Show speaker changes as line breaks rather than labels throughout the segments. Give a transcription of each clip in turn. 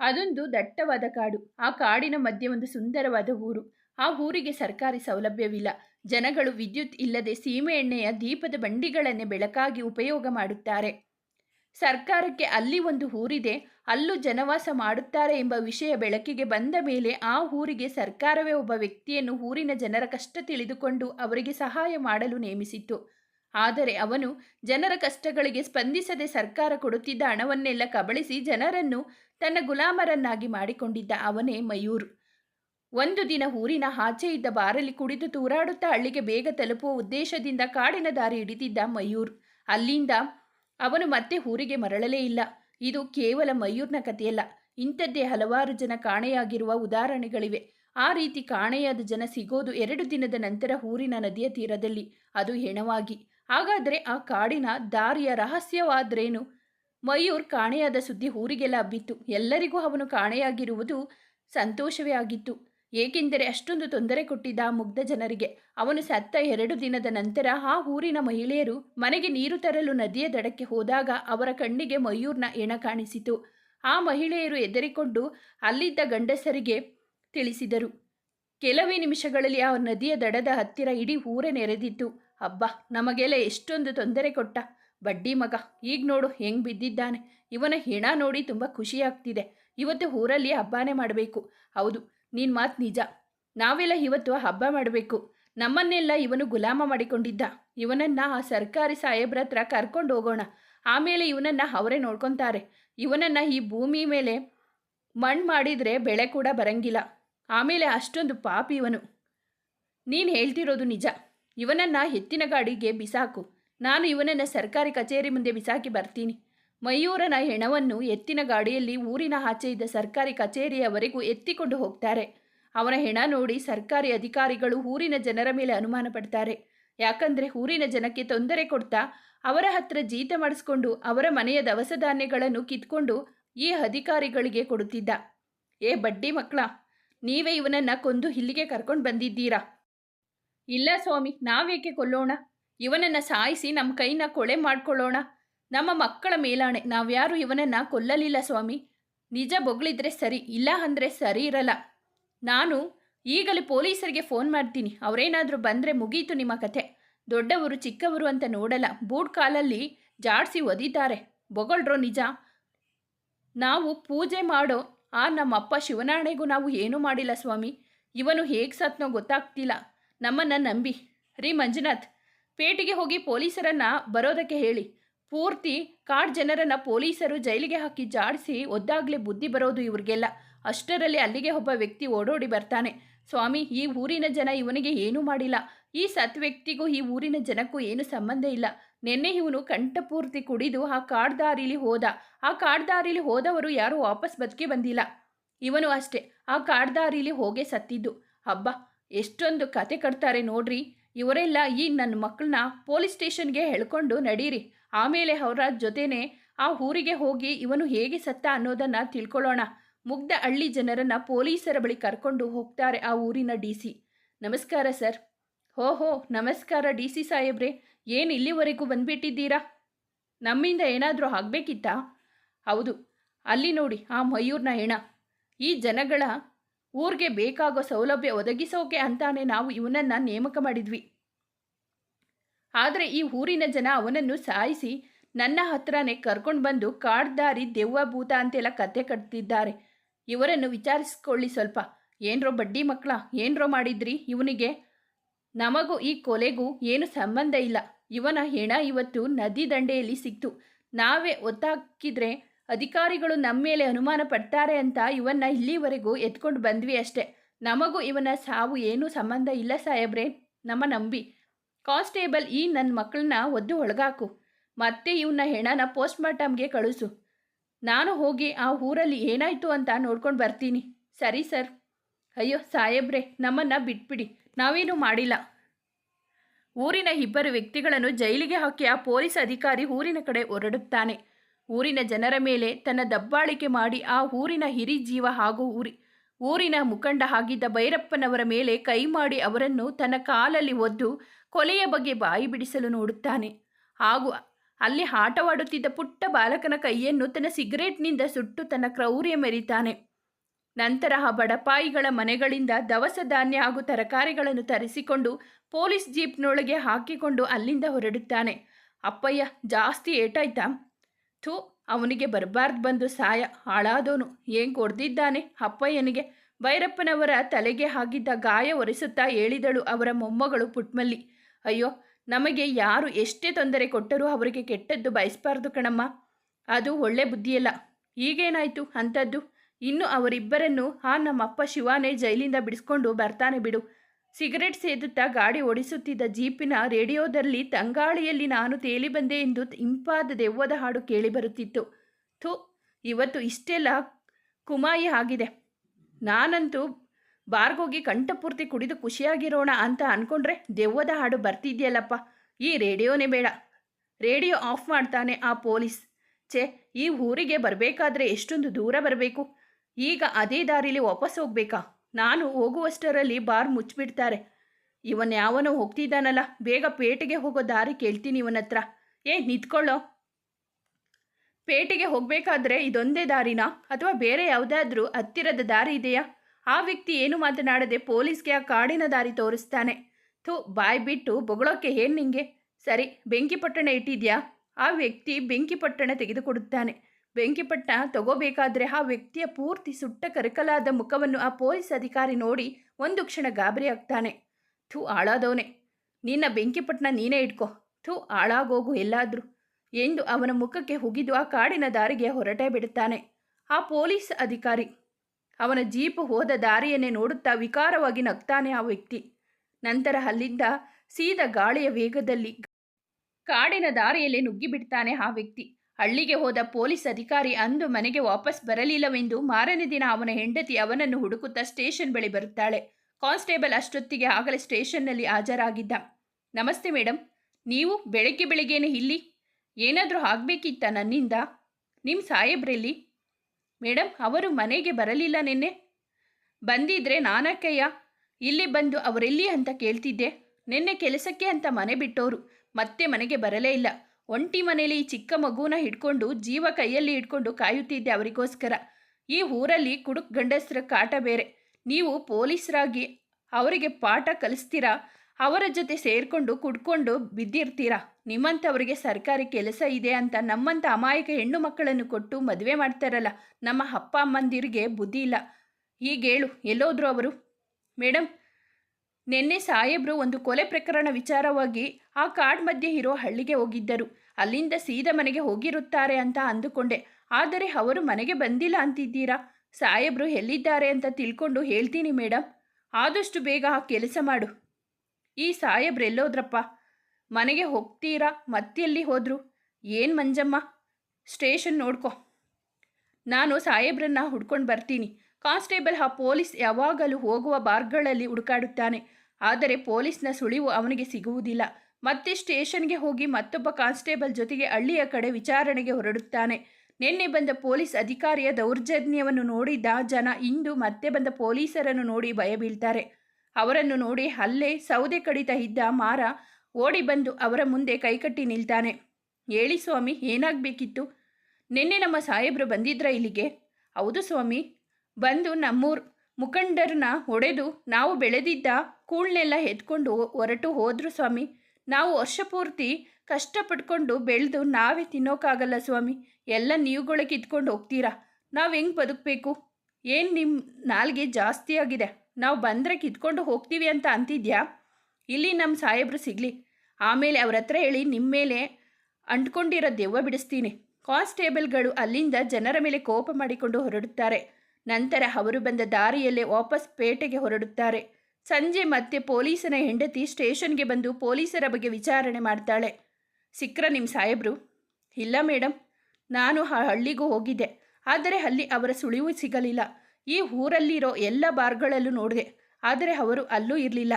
ಅದೊಂದು ದಟ್ಟವಾದ ಕಾಡು. ಆ ಕಾಡಿನ ಮಧ್ಯೆ ಒಂದು ಸುಂದರವಾದ ಊರು. ಆ ಊರಿಗೆ ಸರ್ಕಾರಿ ಸೌಲಭ್ಯವಿಲ್ಲ. ಜನಗಳು ವಿದ್ಯುತ್ ಇಲ್ಲದೆ ಸೀಮೆ ಎಣ್ಣೆಯ ದೀಪದ ಬಂಡಿಗಳನ್ನೇ ಬೆಳಕಾಗಿ ಉಪಯೋಗ ಮಾಡುತ್ತಾರೆ. ಸರ್ಕಾರಕ್ಕೆ ಅಲ್ಲಿ ಒಂದು ಊರಿದೆ. ಅಲ್ಲೂ ಜನವಾಸ ಮಾಡುತ್ತಾರೆ ಎಂಬ ವಿಷಯ ಬೆಳಕಿಗೆ ಬಂದ ಮೇಲೆ ಆ ಊರಿಗೆ ಸರ್ಕಾರವೇ ಒಬ್ಬ ವ್ಯಕ್ತಿಯನ್ನು ಊರಿನ ಜನರ ಕಷ್ಟ ತಿಳಿದುಕೊಂಡು ಅವರಿಗೆ ಸಹಾಯ ಮಾಡಲು ನೇಮಿಸಿತ್ತು. ಆದರೆ ಅವನು ಜನರ ಕಷ್ಟಗಳಿಗೆ ಸ್ಪಂದಿಸದೆ ಸರ್ಕಾರ ಕೊಡುತ್ತಿದ್ದ ಹಣವನ್ನೆಲ್ಲ ಕಬಳಿಸಿ ಜನರನ್ನು ತನ್ನ ಗುಲಾಮರನ್ನಾಗಿ ಮಾಡಿಕೊಂಡಿದ್ದ ಅವನೇ ಮಯೂರ್. ಒಂದು ದಿನ ಊರಿನ ಆಚೆ ಇದ್ದ ಬಾರಲ್ಲಿ ಕುಡಿದು ತೂರಾಡುತ್ತಾ ಹಳ್ಳಿಗೆ ಬೇಗ ತಲುಪುವ ಉದ್ದೇಶದಿಂದ ಕಾಡಿನ ದಾರಿ ಹಿಡಿದಿದ್ದ ಮಯೂರ್. ಅಲ್ಲಿಂದ ಅವನು ಮತ್ತೆ ಊರಿಗೆ ಮರಳಲೇ ಇಲ್ಲ. ಇದು ಕೇವಲ ಮಯೂರ್ನ ಕಥೆಯಲ್ಲ. ಇಂಥದ್ದೇ ಹಲವಾರು ಜನ ಕಾಣೆಯಾಗಿರುವ ಉದಾಹರಣೆಗಳಿವೆ. ಆ ರೀತಿ ಕಾಣೆಯಾದ ಜನ ಸಿಗೋದು ಎರಡು ದಿನದ ನಂತರ ಊರಿನ ನದಿಯ ತೀರದಲ್ಲಿ. ಅದು ಹೆಣವಾಗಿ. ಹಾಗಾದರೆ ಆ ಕಾಡಿನ ದಾರಿಯ ರಹಸ್ಯವಾದ್ರೇನು? ಮಯೂರ್ ಕಾಣೆಯಾದ ಸುದ್ದಿ ಊರಿಗೆಲ್ಲ ಹಬ್ಬಿತ್ತು ಎಲ್ಲರಿಗೂ ಅವನು ಕಾಣೆಯಾಗಿರುವುದು ಸಂತೋಷವೇ ಆಗಿತ್ತು. ಏಕೆಂದರೆ ಅಷ್ಟೊಂದು ತೊಂದರೆ ಕೊಟ್ಟಿದ್ದ ಮುಗ್ಧ ಜನರಿಗೆ. ಅವನು ಸತ್ತ ಎರಡು ದಿನದ ನಂತರ ಆ ಊರಿನ ಮಹಿಳೆಯರು ಮನೆಗೆ ನೀರು ತರಲು ನದಿಯ ದಡಕ್ಕೆ ಹೋದಾಗ ಅವರ ಕಣ್ಣಿಗೆ ಮಯೂರ್ನ ಎಣ ಕಾಣಿಸಿತು. ಆ ಮಹಿಳೆಯರು ಎದರಿಕೊಂಡು ಅಲ್ಲಿದ್ದ ಗಂಡಸರಿಗೆ ತಿಳಿಸಿದರು. ಕೆಲವೇ ನಿಮಿಷಗಳಲ್ಲಿ ಆ ನದಿಯ ದಡದ ಹತ್ತಿರ ಇಡೀ ಊರೇ ನೆರೆದಿತ್ತು. ಅಬ್ಬಾ, ನಮಗೆಲ್ಲ ಎಷ್ಟೊಂದು ತೊಂದರೆ ಕೊಟ್ಟ. ಬಡ್ಡಿ ಮಗ, ಈಗ ನೋಡು ಹೆಂಗ್ ಬಿದ್ದಿದ್ದಾನೆ. ಇವನ ಹೆಣ ನೋಡಿ ತುಂಬ ಖುಷಿಯಾಗ್ತಿದೆ. ಇವತ್ತು ಊರಲ್ಲಿ ಹಬ್ಬನೇ ಮಾಡಬೇಕು. ಹೌದು ನಿನ್ನ ಮಾತು ನಿಜ. ನಾವೆಲ್ಲ ಇವತ್ತು ಹಬ್ಬ ಮಾಡಬೇಕು. ನಮ್ಮನ್ನೆಲ್ಲ ಇವನು ಗುಲಾಮ ಮಾಡಿಕೊಂಡಿದ್ದ. ಇವನನ್ನ ಆ ಸರ್ಕಾರಿ ಸಾಹೇಬ್ರ ಹತ್ರ ಕರ್ಕೊಂಡು ಹೋಗೋಣ. ಆಮೇಲೆ ಇವನನ್ನ ಅವರೇ ನೋಡ್ಕೊತಾರೆ. ಇವನನ್ನ ಈ ಭೂಮಿ ಮೇಲೆ ಮಣ್ಣು ಮಾಡಿದರೆ ಬೆಳೆ ಕೂಡ ಬರಂಗಿಲ್ಲ. ಆಮೇಲೆ ಅಷ್ಟೊಂದು ಪಾಪ ಇವನು. ನೀನು ಹೇಳ್ತಿರೋದು ನಿಜ. ಇವನನ್ನ ಎತ್ತಿನ ಗಾಡಿಗೆ ಬಿಸಾಕು. ನಾನು ಇವನನ್ನು ಸರ್ಕಾರಿ ಕಚೇರಿ ಮುಂದೆ ಬಿಸಾಕಿ ಬರ್ತೀನಿ. ಮಯೂರನ ಹೆಣವನ್ನು ಎತ್ತಿನ ಗಾಡಿಯಲ್ಲಿ ಊರಿನ ಆಚೆ ಇದ್ದ ಸರ್ಕಾರಿ ಕಚೇರಿಯವರೆಗೂ ಎತ್ತಿಕೊಂಡು ಹೋಗ್ತಾರೆ. ಅವನ ಹೆಣ ನೋಡಿ ಸರ್ಕಾರಿ ಅಧಿಕಾರಿಗಳು ಊರಿನ ಜನರ ಮೇಲೆ ಅನುಮಾನ ಪಡ್ತಾರೆ. ಯಾಕಂದರೆ ಊರಿನ ಜನಕ್ಕೆ ತೊಂದರೆ ಕೊಡ್ತಾ ಅವರ ಹತ್ರ ಜೀತ ಮಾಡಿಸ್ಕೊಂಡು ಅವರ ಮನೆಯ ದವಸ ಧಾನ್ಯಗಳನ್ನು ಕಿತ್ಕೊಂಡು ಈ ಅಧಿಕಾರಿಗಳಿಗೆ ಕೊಡುತ್ತಿದ್ದ. ಏ ಬಡ್ಡಿ ಮಕ್ಕಳ, ನೀವೇ ಇವನನ್ನು ಕೊಂದು ಇಲ್ಲಿಗೆ ಕರ್ಕೊಂಡು ಬಂದಿದ್ದೀರಾ? ಇಲ್ಲ ಸ್ವಾಮಿ ನಾವೇಕೆ ಕೊಲ್ಲೋಣ? ಇವನನ್ನ ಸಾಯಿಸಿ ನಮ್ಮ ಕೈನ ಕೊಳೆ ಮಾಡ್ಕೊಳ್ಳೋಣ. ನಮ್ಮ ಮಕ್ಕಳ ಮೇಲಾಣೆ, ನಾವ್ಯಾರು ಇವನನ್ನ ಕೊಲ್ಲಲಿಲ್ಲ ಸ್ವಾಮಿ. ನಿಜ ಬೊಗಳಿದ್ರೆ ಸರಿ, ಇಲ್ಲ ಅಂದರೆ ಸರಿ ಇರಲ್ಲ. ನಾನು ಈಗಲೇ ಪೊಲೀಸರಿಗೆ ಫೋನ್ ಮಾಡ್ತೀನಿ. ಅವರೇನಾದರೂ ಬಂದರೆ ಮುಗೀತು ನಿಮ್ಮ ಕಥೆ ದೊಡ್ಡವರು, ಚಿಕ್ಕವರು ಅಂತ ನೋಡಲ್ಲ. ಬೂಟ್ ಕಾಲಲ್ಲಿ ಜಾಡಿಸಿ ಒದಿತಾರೆ. ಬೊಗಳ್ರೋ ನಿಜ? ನಾವು ಪೂಜೆ ಮಾಡೋ ಆ ನಮ್ಮಪ್ಪ ಶಿವನಾಣೆಗೂ ನಾವು ಏನೂ ಮಾಡಿಲ್ಲ ಸ್ವಾಮಿ. ಇವನು ಹೇಗೆ ಸತ್ನೋ ಗೊತ್ತಾಗ್ತಿಲ್ಲ. ನಮ್ಮನ್ನು ನಂಬಿ. ರೀ ಮಂಜುನಾಥ್ ಪೇಟೆಗೆ ಹೋಗಿ ಪೊಲೀಸರನ್ನ ಬರೋದಕ್ಕೆ ಹೇಳಿ. ಪೂರ್ತಿ ಕಾಡ್ ಜನರನ್ನ ಪೊಲೀಸರು ಜೈಲಿಗೆ ಹಾಕಿ ಜಾಡಿಸಿ ಒದ್ದಾಗಲೇ ಬುದ್ಧಿ ಬರೋದು ಇವ್ರಿಗೆಲ್ಲ. ಅಷ್ಟರಲ್ಲಿ ಅಲ್ಲಿಗೆ ಒಬ್ಬ ವ್ಯಕ್ತಿ ಓಡೋಡಿ ಬರ್ತಾನೆ. ಸ್ವಾಮಿ, ಈ ಊರಿನ ಜನ ಇವನಿಗೆ ಏನೂ ಮಾಡಿಲ್ಲ. ಈ ಸತ್ ವ್ಯಕ್ತಿಗೂ ಈ ಊರಿನ ಜನಕ್ಕೂ ಏನು ಸಂಬಂಧ ಇಲ್ಲ. ನಿನ್ನೆ ಇವನು ಕಂಠಪೂರ್ತಿ ಕುಡಿದು ಆ ಕಾಡ್ದಾರಿಲಿ ಹೋದ. ಆ ಕಾಡ್ದಾರಿಲಿ ಹೋದವರು ಯಾರೂ ವಾಪಸ್ ಬದುಕಿ ಬಂದಿಲ್ಲ. ಇವನು ಅಷ್ಟೇ. ಆ ಕಾಡ್ದಾರಿಲಿ ಹೋಗೇ ಸತ್ತಿದ್ದು. ಹಬ್ಬ ಎಷ್ಟೊಂದು ಕತೆ ಕಟ್ತಾರೆ ನೋಡ್ರಿ. ಇವರೆಲ್ಲ ಈ ನನ್ನ ಮಕ್ಕಳನ್ನ ಪೊಲೀಸ್ ಸ್ಟೇಷನ್ಗೆ ಹೇಳ್ಕೊಂಡು ನಡೀರಿ. ಆಮೇಲೆ ಅವರ ಜೊತೆನೆ ಆ ಊರಿಗೆ ಹೋಗಿ ಇವನು ಹೇಗೆ ಸತ್ತ ಅನ್ನೋದನ್ನು ತಿಳ್ಕೊಳ್ಳೋಣ. ಮುಗ್ಧ ಹಳ್ಳಿ ಜನರನ್ನು ಪೊಲೀಸರ ಬಳಿ ಕರ್ಕೊಂಡು ಹೋಗ್ತಾರೆ ಆ ಊರಿನ ಡಿ ಸಿ. ನಮಸ್ಕಾರ ಸರ್. ಹೋ ಹೋ, ನಮಸ್ಕಾರ ಡಿ ಸಿ ಸಾಹೇಬ್ರೆ. ಏನು ಇಲ್ಲಿವರೆಗೂ ಬಂದ್ಬಿಟ್ಟಿದ್ದೀರಾ? ನಮ್ಮಿಂದ ಏನಾದರೂ ಆಗಬೇಕಿತ್ತಾ? ಹೌದು, ಅಲ್ಲಿ ನೋಡಿ ಆ ಮಯೂರ್ನ ಹೆಣ. ಈ ಜನಗಳ ಊರಿಗೆ ಬೇಕಾಗೋ ಸೌಲಭ್ಯ ಒದಗಿಸೋಕೆ ಅಂತಾನೆ ನಾವು ಇವನನ್ನು ನೇಮಕ ಮಾಡಿದ್ವಿ. ಆದರೆ ಈ ಊರಿನ ಜನ ಅವನನ್ನು ಸಾಯಿಸಿ ನನ್ನ ಹತ್ರನೇ ಕರ್ಕೊಂಡು ಬಂದು ಕಾಡ್ದಾರಿ ದೆವ್ವ ಭೂತ ಅಂತೆಲ್ಲ ಕತೆ ಕಟ್ತಿದ್ದಾರೆ. ಇವರನ್ನು ವಿಚಾರಿಸ್ಕೊಳ್ಳಿ ಸ್ವಲ್ಪ. ಏನ್ರೋ ಬಡ್ಡಿ ಮಕ್ಕಳ ಏನ್ರೋ ಮಾಡಿದ್ರಿ ಇವನಿಗೆ? ನಮಗೂ ಈ ಕೊಲೆಗೂ ಏನು ಸಂಬಂಧ ಇಲ್ಲ. ಇವನ ಹೆಣ ಇವತ್ತು ನದಿ ದಂಡೆಯಲ್ಲಿ ಸಿಕ್ತು. ನಾವೇ ಒತ್ತಾಕಿದ್ರೆ ಅಧಿಕಾರಿಗಳು ನಮ್ಮ ಮೇಲೆ ಅನುಮಾನ ಪಡ್ತಾರೆ ಅಂತ ಇವನ್ನ ಇಲ್ಲಿವರೆಗೂ ಎತ್ಕೊಂಡು ಬಂದ್ವಿ ಅಷ್ಟೇ. ನಮಗೂ ಇವನ ಸಾವು ಏನೂ ಸಂಬಂಧ ಇಲ್ಲ ಸಾಹೇಬ್ರೆ. ನಮ್ಮ ನಂಬಿ. ಕಾನ್ಸ್ಟೇಬಲ್ ಈ ನನ್ನ ಮಕ್ಕಳನ್ನ ಒದ್ದು ಒಳಗಾಕು. ಮತ್ತೆ ಇವನ್ನ ಹೆಣನ ಪೋಸ್ಟ್ ಮಾರ್ಟಮ್ಗೆ ಕಳಿಸು. ನಾನು ಹೋಗಿ ಆ ಊರಲ್ಲಿ ಏನಾಯಿತು ಅಂತ ನೋಡ್ಕೊಂಡು ಬರ್ತೀನಿ. ಸರಿ ಸರ್. ಅಯ್ಯೋ ಸಾಹೇಬ್ರೆ, ನಮ್ಮನ್ನು ಬಿಟ್ಬಿಡಿ. ನಾವೇನು ಮಾಡಿಲ್ಲ. ಊರಿನ ಇಬ್ಬರು ವ್ಯಕ್ತಿಗಳನ್ನು ಜೈಲಿಗೆ ಹಾಕಿ ಆ ಪೊಲೀಸ್ ಅಧಿಕಾರಿ ಊರಿನ ಕಡೆ ಹೊರಡುತ್ತಾನೆ. ಊರಿನ ಜನರ ಮೇಲೆ ತನ್ನ ದಬ್ಬಾಳಿಕೆ ಮಾಡಿ ಆ ಊರಿನ ಹಿರಿ ಜೀವ ಹಾಗೂ ಊರಿ ಊರಿನ ಮುಖಂಡ ಆಗಿದ್ದ ಭೈರಪ್ಪನವರ ಮೇಲೆ ಕೈ ಮಾಡಿ ಅವರನ್ನು ತನ್ನ ಕಾಲಲ್ಲಿ ಒದ್ದು ಕೊಲೆಯ ಬಗ್ಗೆ ಬಾಯಿ ಬಿಡಿಸಲು ನೋಡುತ್ತಾನೆ. ಹಾಗೂ ಅಲ್ಲಿ ಆಟವಾಡುತ್ತಿದ್ದ ಪುಟ್ಟ ಬಾಲಕನ ಕೈಯನ್ನು ತನ್ನ ಸಿಗರೇಟ್ನಿಂದ ಸುಟ್ಟು ತನ್ನ ಕ್ರೌರ್ಯ ಮೆರಿತಾನೆ. ನಂತರ ಆ ಬಡಪಾಯಿಗಳ ಮನೆಗಳಿಂದ ದವಸ ಧಾನ್ಯ ಹಾಗೂ ತರಕಾರಿಗಳನ್ನು ತರಿಸಿಕೊಂಡು ಪೊಲೀಸ್ ಜೀಪ್ನೊಳಗೆ ಹಾಕಿಕೊಂಡು ಅಲ್ಲಿಂದ ಹೊರಡುತ್ತಾನೆ. ಅಪ್ಪಯ್ಯ, ಜಾಸ್ತಿ ಏಟಾಯ್ತಾ? ಥೂ, ಅವನಿಗೆ ಬರಬಾರ್ದು ಬಂದು ಸಾಯ. ಹಾಳಾದೋನು. ಏನು ಕೊಡ್ದಿದ್ದಾನೆ? ಅಪ್ಪಯ್ಯನಿಗೆ. ಭೈರಪ್ಪನವರ ತಲೆಗೆ ಹಾಕಿದ್ದ ಗಾಯ ಒರೆಸುತ್ತಾ ಹೇಳಿದಳು ಅವರ ಮೊಮ್ಮಗಳು ಪುಟ್ಮಲ್ಲಿ. ಅಯ್ಯೋ, ನಮಗೆ ಯಾರು ಎಷ್ಟೇ ತೊಂದರೆ ಕೊಟ್ಟರೂ ಅವರಿಗೆ ಕೆಟ್ಟದ್ದು ಬಯಸಬಾರ್ದು ಕಣಮ್ಮ. ಅದು ಒಳ್ಳೆ ಬುದ್ಧಿಯಲ್ಲ. ಈಗೇನಾಯಿತು ಅಂಥದ್ದು? ಇನ್ನು ಅವರಿಬ್ಬರನ್ನು ಆ ನಮ್ಮಪ್ಪ ಶಿವಾನೇ ಜೈಲಿಂದ ಬಿಡಿಸ್ಕೊಂಡು ಬರ್ತಾನೆ ಬಿಡು. ಸಿಗರೆಟ್ ಸೇದುತ್ತಾ ಗಾಡಿ ಓಡಿಸುತ್ತಿದ್ದ ಜೀಪಿನ ರೇಡಿಯೋದಲ್ಲಿ ತಂಗಾಳಿಯಲ್ಲಿ ನಾನು ತೇಲಿ ಬಂದೆ ಎಂದು ಇಂಪಾದ ದೆವ್ವದ ಹಾಡು ಕೇಳಿಬರುತ್ತಿತ್ತು. ಥು, ಇವತ್ತು ಇಷ್ಟೆಲ್ಲ ಕುಮಾಯಿ ಆಗಿದೆ. ನಾನಂತೂ ಬಾರ್ಗೋಗಿ ಕಂಠಪೂರ್ತಿ ಕುಡಿದು ಖುಷಿಯಾಗಿರೋಣ ಅಂತ ಅಂದ್ಕೊಂಡ್ರೆ ದೆವ್ವದ ಹಾಡು ಬರ್ತಿದ್ಯಲ್ಲಪ್ಪ. ಈ ರೇಡಿಯೋನೇ ಬೇಡ. ರೇಡಿಯೋ ಆಫ್ ಮಾಡ್ತಾನೆ ಆ ಪೊಲೀಸ್. ಛೇ, ಈ ಊರಿಗೆ ಬರಬೇಕಾದ್ರೆ ಎಷ್ಟೊಂದು ದೂರ ಬರಬೇಕು. ಈಗ ಅದೇ ದಾರಿಲಿ ವಾಪಸ್ ಹೋಗ್ಬೇಕಾ ನಾನು ಹೋಗುವಷ್ಟರಲ್ಲಿ ಬಾರ್ ಮುಚ್ಚಿಬಿಡ್ತಾರೆ. ಇವನ್ ಯಾವನೋ ಹೋಗ್ತಿದ್ದಾನಲ್ಲ, ಬೇಗ ಪೇಟೆಗೆ ಹೋಗೋ ದಾರಿ ಕೇಳ್ತೀನಿ ಇವನ ಹತ್ರ. ಏ, ನಿಂತ್ಕೊಳ್ಳೋ. ಪೇಟೆಗೆ ಹೋಗಬೇಕಾದ್ರೆ ಇದೊಂದೇ ದಾರಿನಾ? ಅಥವಾ ಬೇರೆ ಯಾವುದಾದ್ರೂ ಹತ್ತಿರದ ದಾರಿ ಇದೆಯಾ? ಆ ವ್ಯಕ್ತಿ ಏನು ಮಾತನಾಡದೆ ಪೊಲೀಸ್ಗೆ ಆ ಕಾಡಿನ ದಾರಿ ತೋರಿಸ್ತಾನೆ. ಥು, ಬಾಯ್ ಬಿಟ್ಟು ಬೊಗಳೋಕೆ ಏನು ನಿಂಗೆ? ಸರಿ ಬೆಂಕಿಪಟ್ಟಣ ಇಟ್ಟಿದ್ಯಾ? ಆ ವ್ಯಕ್ತಿ ಬೆಂಕಿಪಟ್ಟಣ ತೆಗೆದುಕೊಡುತ್ತಾನೆ. ಬೆಂಕಿಪಟ್ಟ ತಗೋಬೇಕಾದ್ರೆ ಆ ವ್ಯಕ್ತಿಯ ಪೂರ್ತಿ ಸುಟ್ಟ ಕರಕಲಾದ ಮುಖವನ್ನು ಆ ಪೊಲೀಸ್ ಅಧಿಕಾರಿ ನೋಡಿ ಒಂದು ಕ್ಷಣ ಗಾಬರಿ ಆಗ್ತಾನೆ. ಥೂ ಆಳಾದವನೆ ನಿನ್ನ ಬೆಂಕಿಪಟ್ಟಣ ನೀನೇ ಇಟ್ಕೋ. ಥೂ ಆಳಾಗೋಗು ಎಲ್ಲಾದರೂ. ಎಂದು ಅವನ ಮುಖಕ್ಕೆ ಹುಗಿದು ಆ ಕಾಡಿನ ದಾರಿಗೆ ಹೊರಟೇ ಬಿಡುತ್ತಾನೆ. ಆ ಪೊಲೀಸ್ ಅಧಿಕಾರಿ. ಅವನ ಜೀಪು ಹೋದ ದಾರಿಯನ್ನೇ ನೋಡುತ್ತಾ ವಿಕಾರವಾಗಿ ನಗ್ತಾನೆ ಆ ವ್ಯಕ್ತಿ. ನಂತರ ಅಲ್ಲಿಂದ ಸೀದ ಗಾಳಿಯ ವೇಗದಲ್ಲಿ ಕಾಡಿನ ದಾರಿಯಲ್ಲೇ ನುಗ್ಗಿಬಿಡ್ತಾನೆ ಆ ವ್ಯಕ್ತಿ. ಹಳ್ಳಿಗೆ ಹೋದ ಪೊಲೀಸ್ ಅಧಿಕಾರಿ ಅಂದು ಮನೆಗೆ ವಾಪಸ್ ಬರಲಿಲ್ಲವೆಂದು ಮಾರನೇ ದಿನ ಅವನ ಹೆಂಡತಿ ಅವನನ್ನು ಹುಡುಕುತ್ತಾ ಸ್ಟೇಷನ್ ಬಳಿ ಬರುತ್ತಾಳೆ. ಕಾನ್ಸ್ಟೇಬಲ್ ಅಷ್ಟೊತ್ತಿಗೆ ಆಗಲೇ ಸ್ಟೇಷನ್ನಲ್ಲಿ ಹಾಜರಾಗಿದ್ದ. ನಮಸ್ತೆ ಮೇಡಮ್ ನೀವು ಬೆಳಗ್ಗೆ ಬೆಳಿಗ್ಗೆನೆ ಇಲ್ಲಿ? ಏನಾದರೂ ಆಗಬೇಕಿತ್ತ ನನ್ನಿಂದ? ನಿಮ್ಮ ಸಾಹೇಬ್ರೆಲ್ಲಿ ಮೇಡಮ್ ಅವರು ಮನೆಗೆ ಬರಲಿಲ್ಲ ನಿನ್ನೆ. ಬಂದಿದ್ರೆ ನಾನಕ್ಕಯ್ಯ? ಇಲ್ಲಿ ಬಂದು ಅವರೆಲ್ಲಿ ಅಂತ ಕೇಳ್ತಿದ್ದೆ. ನಿನ್ನೆ ಕೆಲಸಕ್ಕೆ ಅಂತ ಮನೆ ಬಿಟ್ಟೋರು. ಮತ್ತೆ ಮನೆಗೆ ಬರಲೇ ಇಲ್ಲ. ಒಂಟಿ ಮನೇಲಿ ಚಿಕ್ಕ ಮಗುನ ಹಿಡ್ಕೊಂಡು ಜೀವ ಕೈಯಲ್ಲಿ ಹಿಡ್ಕೊಂಡು ಕಾಯುತ್ತಿದ್ದೆ ಅವರಿಗೋಸ್ಕರ. ಈ ಊರಲ್ಲಿ ಕುಡುಕ್ ಗಂಡಸರ ಕಾಟ ಬೇರೆ. ನೀವು ಪೊಲೀಸರಾಗಿ ಅವರಿಗೆ ಪಾಠ ಕಲಿಸ್ತೀರಾ? ಅವರ ಜೊತೆ ಸೇರಿಕೊಂಡು ಕುಡ್ಕೊಂಡು ಬಿದ್ದಿರ್ತೀರಾ? ನಿಮ್ಮಂಥವರಿಗೆ ಸರ್ಕಾರಿ ಕೆಲಸ ಇದೆ ಅಂತ ನಮ್ಮಂಥ ಅಮಾಯಕ ಹೆಣ್ಣು ಮಕ್ಕಳನ್ನು ಕೊಟ್ಟು ಮದುವೆ ಮಾಡ್ತಾರಲ್ಲ, ನಮ್ಮ ಅಪ್ಪ ಅಮ್ಮಂದಿರಿಗೆ ಬುದ್ಧಿ ಇಲ್ಲ. ಈಗೇಳು ಎಲ್ಲೋದ್ರು ಅವರು? ಮೇಡಮ್ ನಿನ್ನೆ ಸಾಹೇಬ್ರು ಒಂದು ಕೊಲೆ ಪ್ರಕರಣ ವಿಚಾರವಾಗಿ ಆ ಕಾಡ್ ಮಧ್ಯೆ ಇರೋ ಹಳ್ಳಿಗೆ ಹೋಗಿದ್ದರು. ಅಲ್ಲಿಂದ ಸೀದಾ ಮನೆಗೆ ಹೋಗಿರುತ್ತಾರೆ ಅಂತ ಅಂದುಕೊಂಡೆ. ಆದರೆ ಅವರು ಮನೆಗೆ ಬಂದಿಲ್ಲ ಅಂತಿದ್ದೀರಾ? ಸಾಹೇಬ್ರು ಎಲ್ಲಿದ್ದಾರೆ ಅಂತ ತಿಳ್ಕೊಂಡು ಹೇಳ್ತೀನಿ ಮೇಡಮ್ ಆದಷ್ಟು ಬೇಗ ಆ ಕೆಲಸ ಮಾಡು. ಈ ಸಾಹೇಬ್ರು ಎಲ್ಲೋದ್ರಪ್ಪ? ಮನೆಗೆ ಹೋಗ್ತೀರಾ? ಮತ್ತೆಲ್ಲಿ ಹೋದ್ರು? ಏನು ಮಂಜಮ್ಮ? ಸ್ಟೇಷನ್ ನೋಡ್ಕೊ. ನಾನು ಸಾಹೇಬ್ರನ್ನ ಹುಡ್ಕೊಂಡು ಬರ್ತೀನಿ. ಕಾನ್ಸ್ಟೇಬಲ್ ಆ ಪೊಲೀಸ್ ಯಾವಾಗಲೂ ಹೋಗುವ ಬಾರ್ಗಳಲ್ಲಿ ಹುಡುಕಾಡುತ್ತಾನೆ. ಆದರೆ ಪೊಲೀಸ್ನ ಸುಳಿವು ಅವನಿಗೆ ಸಿಗುವುದಿಲ್ಲ. ಮತ್ತೆ ಸ್ಟೇಷನ್ಗೆ ಹೋಗಿ ಮತ್ತೊಬ್ಬ ಕಾನ್ಸ್ಟೇಬಲ್ ಜೊತೆಗೆ ಹಳ್ಳಿಯ ಕಡೆ ವಿಚಾರಣೆಗೆ ಹೊರಡುತ್ತಾನೆ. ನಿನ್ನೆ ಬಂದ ಪೊಲೀಸ್ ಅಧಿಕಾರಿಯ ದೌರ್ಜನ್ಯವನ್ನು ನೋಡಿದ ಜನ ಇಂದು ಮತ್ತೆ ಬಂದ ಪೊಲೀಸರನ್ನು ನೋಡಿ ಭಯ ಬೀಳ್ತಾರೆ. ಅವರನ್ನು ನೋಡಿ ಅಲ್ಲೇ ಸೌದೆ ಕಡಿತ ಇದ್ದ ಮಾರ ಓಡಿ ಬಂದು ಅವರ ಮುಂದೆ ಕೈಕಟ್ಟಿ ನಿಲ್ತಾನೆ. ಹೇಳಿ ಸ್ವಾಮಿ, ಏನಾಗಬೇಕಿತ್ತು? ನಿನ್ನೆ ನಮ್ಮ ಸಾಹೇಬರು ಬಂದಿದ್ರ ಇಲ್ಲಿಗೆ? ಹೌದು ಸ್ವಾಮಿ. ಬಂದು ನಮ್ಮೂರ್ ಮುಖಂಡರನ್ನ ಹೊಡೆದು ನಾವು ಬೆಳೆದಿದ್ದ ಕೂಳ್ನೆಲ್ಲ ಎತ್ಕೊಂಡು ಹೊರಟು ಹೋದ್ರು ಸ್ವಾಮಿ. ನಾವು ವರ್ಷಪೂರ್ತಿ ಕಷ್ಟಪಟ್ಕೊಂಡು ಬೆಳೆದು ನಾವೇ ತಿನ್ನೋಕ್ಕಾಗಲ್ಲ ಸ್ವಾಮಿ. ಎಲ್ಲ ನೀವುಗಳೇ ಕಿತ್ಕೊಂಡು ಹೋಗ್ತೀರಾ? ನಾವು ಹೆಂಗೆ ಬದುಕಬೇಕು? ಏನು ನಿಮ್ಮ ನಾಲ್ಗೆ ಜಾಸ್ತಿ ಆಗಿದೆ? ನಾವು ಬಂದರೆ ಕಿತ್ಕೊಂಡು ಹೋಗ್ತೀವಿ ಅಂತ ಅಂತಿದ್ಯಾ? ಇಲ್ಲಿ ನಮ್ಮ ಸಾಹೇಬರು ಸಿಗಲಿ. ಆಮೇಲೆ ಅವ್ರ ಹತ್ರ ಹೇಳಿ ನಿಮ್ಮ ಮೇಲೆ ಅಂಟ್ಕೊಂಡಿರೋ ದೆವ್ವ ಬಿಡಿಸ್ತೀನಿ. ಕಾನ್ಸ್ಟೇಬಲ್ಗಳು ಅಲ್ಲಿಂದ ಜನರ ಮೇಲೆ ಕೋಪ ಮಾಡಿಕೊಂಡು ಹೊರಡುತ್ತಾರೆ. ನಂತರ ಅವರು ಬಂದ ದಾರಿಯಲ್ಲೇ ವಾಪಸ್ ಪೇಟೆಗೆ ಹೊರಡುತ್ತಾರೆ. ಸಂಜೆ ಮತ್ತೆ ಪೊಲೀಸನ ಹೆಂಡತಿ ಸ್ಟೇಷನ್ಗೆ ಬಂದು ಪೊಲೀಸರ ಬಗ್ಗೆ ವಿಚಾರಣೆ ಮಾಡ್ತಾಳೆ. ಸಿಕ್ರ ನಿಮ್ಮ ಸಾಹೇಬ್ರು? ಇಲ್ಲ ಮೇಡಮ್ ನಾನು ಆ ಹಳ್ಳಿಗೂ ಹೋಗಿದ್ದೆ. ಆದರೆ ಅಲ್ಲಿ ಅವರ ಸುಳಿವು ಸಿಗಲಿಲ್ಲ. ಈ ಊರಲ್ಲಿರೋ ಎಲ್ಲ ಬಾರ್ಗಳಲ್ಲೂ ನೋಡಿದೆ. ಆದರೆ ಅವರು ಅಲ್ಲೂ ಇರಲಿಲ್ಲ.